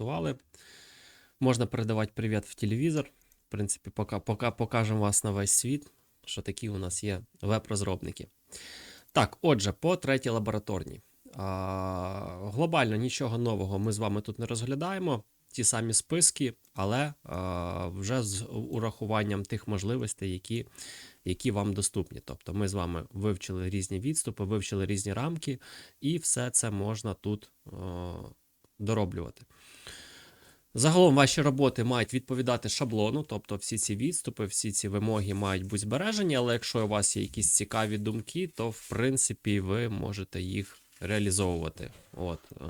налаштували. Можна передавати привіт в телевізор. В принципі, поки, поки покажемо вас на весь світ, що такі у нас є веб-розробники. Так, отже, по третій лабораторній. А, глобально нічого нового ми з вами тут не розглядаємо. Ті самі списки, але а, вже з урахуванням тих можливостей, які, які вам доступні. Тобто ми з вами вивчили різні відступи, вивчили різні рамки, і все це можна тут а, дороблювати. Загалом ваші роботи мають відповідати шаблону, тобто всі ці відступи, всі ці вимоги мають бути збережені, але якщо у вас є якісь цікаві думки, то в принципі ви можете їх реалізовувати. От, е,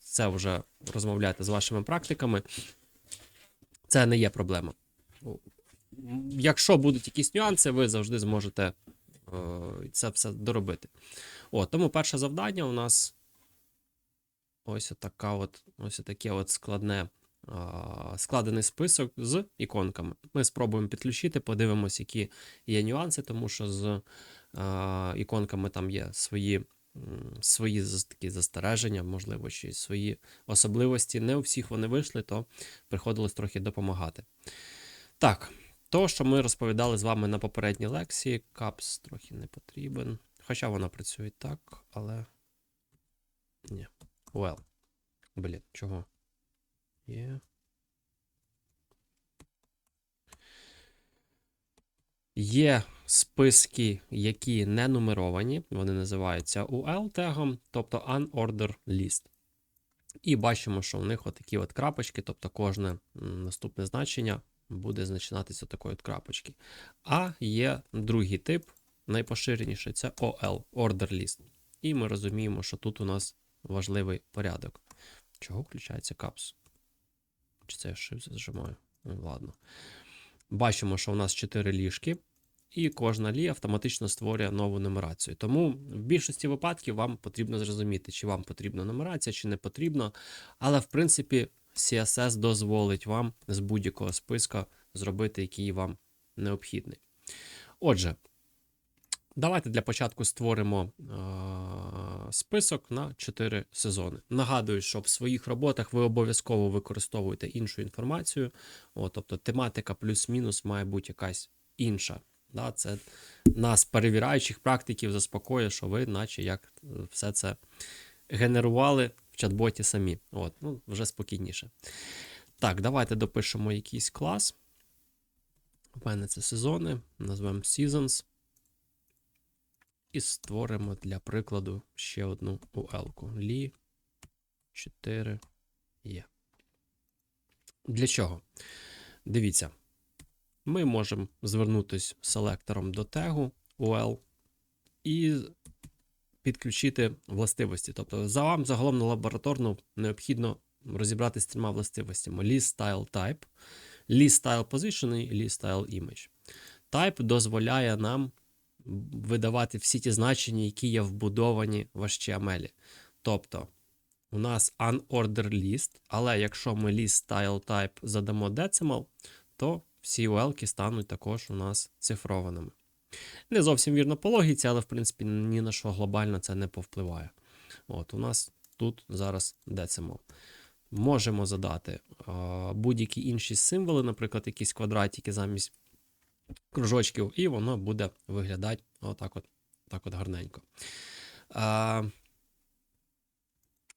це вже розмовляйте з вашими практиками. Це не є проблема. Якщо будуть якісь нюанси, ви завжди зможете е, це все доробити. От, тому перше завдання у нас ось така от, ось таке от складне складений список з іконками. Ми спробуємо підключити, подивимося, які є нюанси, тому що з іконками там є свої, свої такі застереження, можливо, чи свої особливості. Не у всіх вони вийшли, то приходилось трохи допомагати. Так, то, що ми розповідали з вами на попередній лекції, капс трохи не потрібен. Хоча вона працює так, але. Ні. Well. Блін, чого? Є. Є списки, які не нумеровані, вони називаються UL тегом, тобто Unordered List. І бачимо, що у них отакі от крапочки, тобто кожне наступне значення буде починатися такої от крапочки. А є другий тип, найпоширеніший це OL, Order List. І ми розуміємо, що тут у нас важливий порядок. Чого включається капс? Чи це я shift зажимаю? Ну, ладно. Бачимо, що у нас 4 ліжки, і кожна лі автоматично створює нову нумерацію. Тому в більшості випадків вам потрібно зрозуміти, чи вам потрібна нумерація, чи не потрібно. Але в принципі, CSS дозволить вам з будь-якого списка зробити, який вам необхідний. Отже, Давайте для початку створимо е, список на 4 сезони. Нагадую, що в своїх роботах ви обов'язково використовуєте іншу інформацію. О, тобто тематика плюс-мінус має бути якась інша. Да, це нас, перевіряючих практиків, заспокоює, що ви, наче як е, все це генерували в чат-боті самі. От, ну, вже спокійніше. Так, давайте допишемо якийсь клас. У мене це сезони. Назвемо Seasons. І створимо для прикладу ще одну UL-ку. Лі 4 є. Для чого? Дивіться, ми можемо звернутися селектором до тегу UL і підключити властивості. Тобто, за вам загалом на лабораторну необхідно розібратися з трьома властивостями: List Style Type, List Style Position і List Style Image. Type дозволяє нам видавати всі ті значення, які є вбудовані в HTML. Тобто, у нас unordered list, але якщо ми list style type задамо decimal, то всі UL стануть також у нас цифрованими. Не зовсім вірно по логіці, але в принципі ні на що глобально це не повпливає. От, у нас тут зараз decimal. Можемо задати будь-які інші символи, наприклад, якісь квадратики замість кружочків, і воно буде виглядати отак от, так от гарненько. А,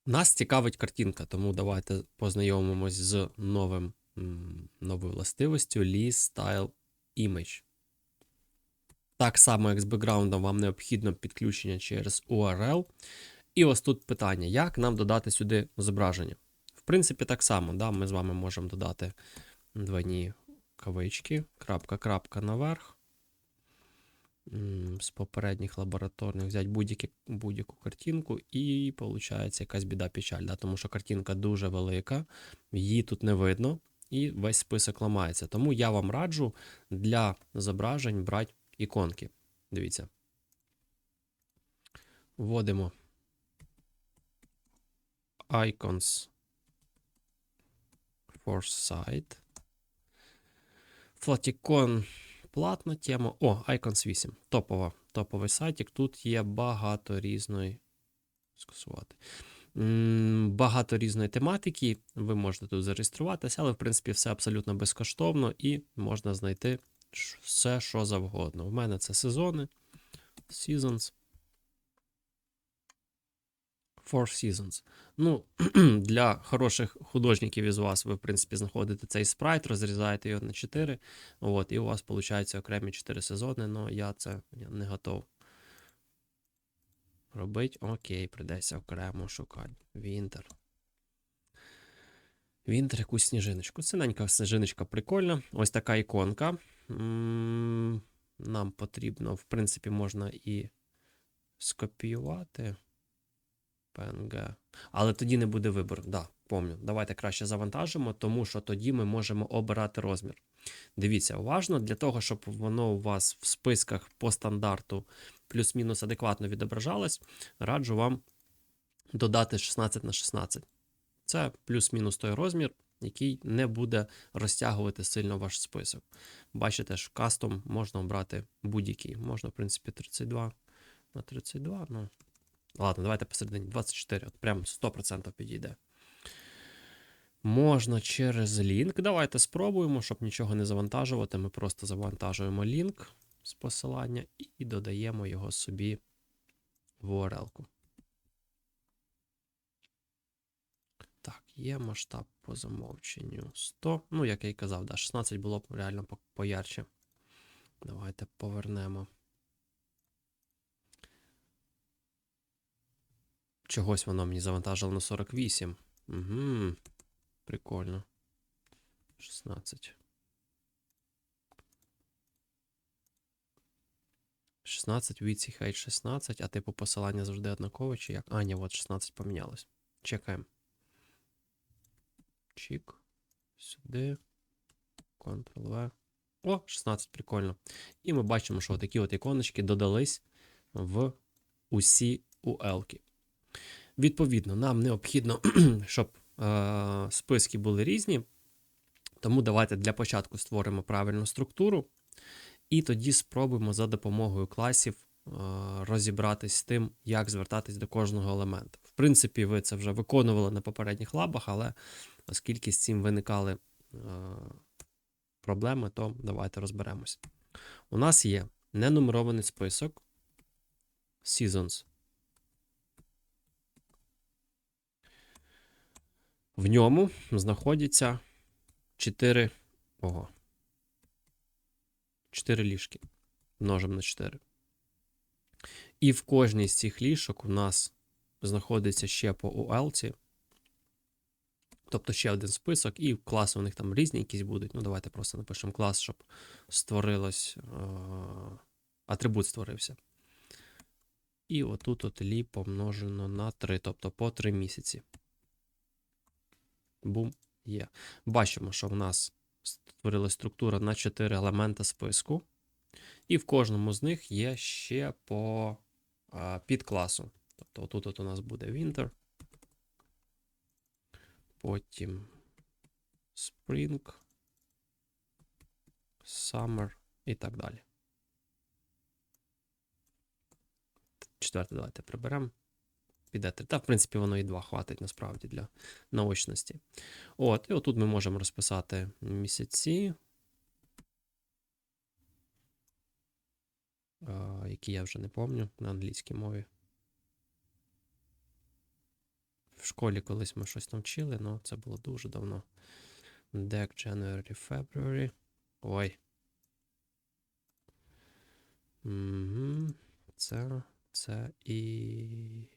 нас цікавить картинка, тому давайте познайомимось з новим, новою властивостю Lee Style Image. Так само, як з бекграундом, вам необхідно підключення через URL. І ось тут питання: як нам додати сюди зображення? В принципі, так само, да, ми з вами можемо додати двойні кавички, крапка, крапка наверх. З попередніх лабораторних взяти будь-яку будь-яку картинку, і виходить якась біда печаль, да? тому що картинка дуже велика, її тут не видно, і весь список ламається. Тому я вам раджу для зображень брати іконки. Дивіться. Вводимо icons for site. Флатікон платна тема. О, Icons 8. Топова, топовий сайтик. Тут є багато різної. Скасувати. Багато різної тематики. Ви можете тут зареєструватися, але в принципі все абсолютно безкоштовно і можна знайти все, що завгодно. У мене це сезони. Seasons. Four Seasons. Ну, для хороших художників із вас ви, в принципі, знаходите цей спрайт, розрізаєте його на 4. От, і у вас виходить окремі 4 сезони, але я це я не готов робити. Окей, придеться окремо шукати. Вінтер. Вінтер, якусь сніжиночку. Синенька сніжиночка прикольна. Ось така іконка. М, Нам потрібно, в принципі, можна і скопіювати. PNG. Але тоді не буде вибору. Да, помню. Давайте краще завантажимо, тому що тоді ми можемо обирати розмір. Дивіться, уважно, для того, щоб воно у вас в списках по стандарту плюс-мінус адекватно відображалось, раджу вам додати 16 на 16. Це плюс-мінус той розмір, який не буде розтягувати сильно ваш список. Бачите, що кастом можна обрати будь-який. Можна, в принципі, 32 на 32. Ну, ладно, давайте посередині 24. От прям 100% підійде. Можна через лінк. Давайте спробуємо, щоб нічого не завантажувати. Ми просто завантажуємо лінк з посилання і додаємо його собі в URL-ку. Так, є масштаб по замовченню 100. Ну, як я і казав, да, 16 було б реально по- поярче. Давайте повернемо. Чогось воно мені завантажило на 48. Угу. Прикольно. 16. 16 віці хай 16, а типу посилання завжди однакове, чи як? А, ні, от 16 помінялось. Чекаємо. Чік. Сюди. Ctrl-V. О, 16, прикольно. І ми бачимо, що такі от іконочки додались в усі UL-ки. Відповідно, нам необхідно, щоб е, списки були різні. Тому давайте для початку створимо правильну структуру, і тоді спробуємо за допомогою класів е, розібратись з тим, як звертатись до кожного елемента. В принципі, ви це вже виконували на попередніх лабах, але оскільки з цим виникали е, проблеми, то давайте розберемось. У нас є ненумерований список Seasons. В ньому знаходяться 4. Ого. 4 ліжки. Множимо на 4. І в кожній з цих ліжок у нас знаходиться ще по UL. Тобто ще один список, і класи у них там різні якісь будуть. Ну, давайте просто напишемо клас, щоб створилось. Е- атрибут створився. І отут от лі помножено на 3, тобто по 3 місяці. Бум, є. Бачимо, що в нас створилась структура на 4 елемента списку. І в кожному з них є ще по а, підкласу. Тобто, отут от у нас буде Winter. Потім Spring, Summer і так далі. Четверте, давайте приберемо. Піде три. Та, в принципі, воно і два хватить насправді для наочності. От, і отут ми можемо розписати місяці, які я вже не пам'ятаю на англійській мові. В школі колись ми щось там вчили, але це було дуже давно. Deck January, February. Ой. Угу. Це, це і.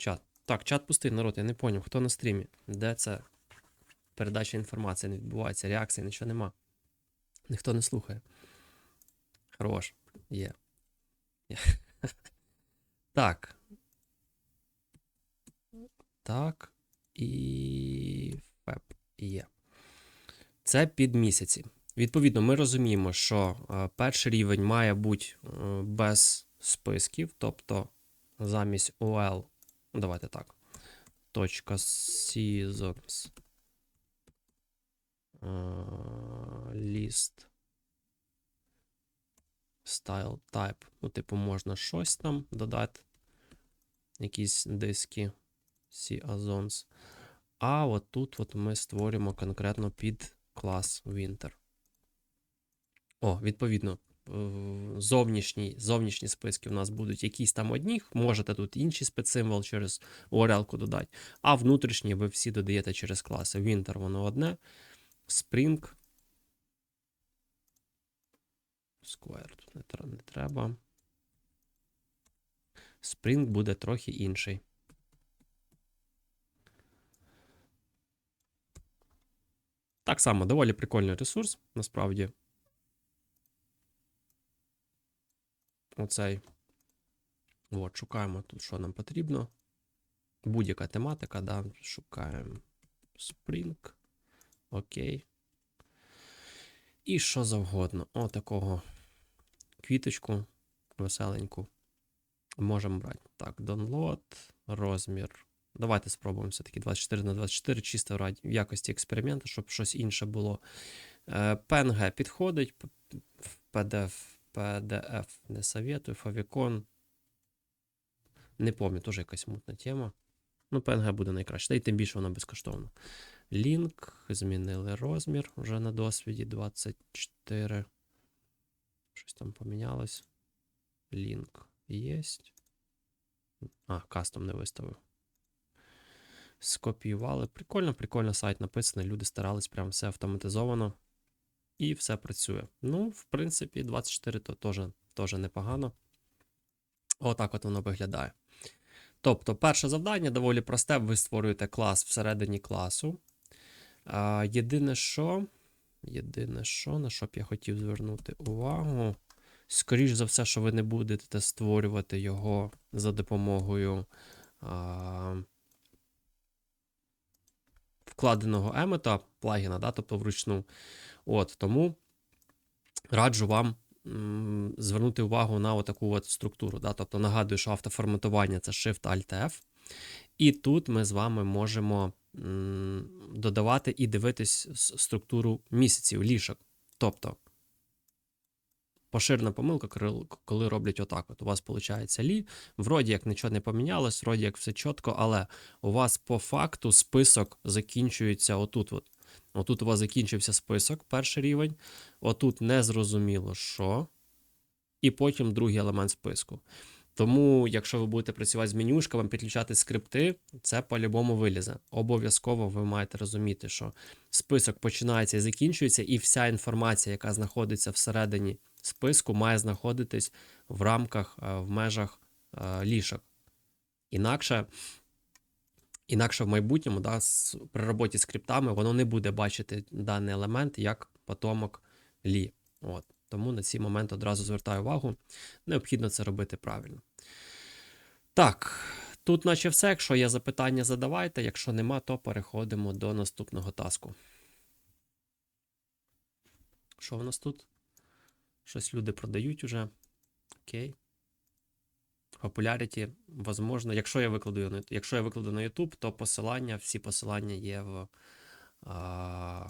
Чат. Так, чат пустий, народ, я не поняв, хто на стрімі? Де це? Передача інформації не відбувається, реакції, нічого нема. Ніхто не слухає. Хорош. Є. Так. Так. І. Феп. Є. Це під місяці. Відповідно, ми розуміємо, що е, перший рівень має бути е, без списків, тобто замість Ну, давайте так. Точка seasons. List. Style type. Ну, типу, можна щось там додати. якісь диски C Azons. А от тут от ми створюємо конкретно під клас Winter. О, відповідно, зовнішні, зовнішні списки у нас будуть якісь там одні. Можете тут інший спецсимвол через URL-ку додати. А внутрішні ви всі додаєте через класи. Winter воно одне. Spring. Square тут не треба. Spring буде трохи інший. Так само, доволі прикольний ресурс, насправді. Оцей. От, шукаємо тут, що нам потрібно. Будь-яка тематика, да, шукаємо Spring. Окей. І що завгодно. О, такого квіточку веселеньку. Можемо брати. Так, download, розмір. Давайте спробуємо все-таки 24 на 24, чисто в якості експерименту, щоб щось інше було. Е, PNG підходить. в PDF, PDF не советую. Favicon. Не пам'ятаю, теж якась мутна тема. Ну, PNG буде найкраще. Та й тим більше вона безкоштовна. Лінк. Змінили розмір вже на досвіді 24. Щось там помінялось. Лінк єсть. А, кастом не виставив. Скопіювали. Прикольно, прикольно сайт написаний. Люди старались, прям все автоматизовано. І все працює. Ну, в принципі, 24 то теж, теж непогано. Отак от воно виглядає. Тобто, перше завдання доволі просте. Ви створюєте клас всередині класу. А, єдине, що. Єдине, що, на що б я хотів звернути увагу. Скоріш за все, що ви не будете створювати його за допомогою а, вкладеного емета, плагіна, да, тобто вручну. От, тому раджу вам звернути увагу на таку от структуру. Да? Тобто нагадую, що автоформатування це Shift-Alt-F. І тут ми з вами можемо додавати і дивитись структуру місяців, лішок. Тобто поширена помилка, коли роблять отак. От у вас виходить лі, вроді як нічого не помінялось, вроді як все чітко, але у вас по факту список закінчується отут. От. Отут у вас закінчився список, перший рівень. Отут незрозуміло що. І потім другий елемент списку. Тому, якщо ви будете працювати з менюшками, підключати скрипти, це по-любому вилізе. Обов'язково ви маєте розуміти, що список починається і закінчується, і вся інформація, яка знаходиться всередині списку, має знаходитись в рамках, е, в межах е, лішок. Інакше, інакше в майбутньому, да, при роботі з скриптами, воно не буде бачити даний елемент як потомок лі. От. Тому на ці моменти одразу звертаю увагу. Необхідно це робити правильно. Так, тут наче все. Якщо є запитання, задавайте. Якщо нема, то переходимо до наступного таску. Що в нас тут? Щось люди продають уже. Окей. Popularity, возможно, якщо я викладу якщо я викладу на YouTube, то посилання, всі посилання є в,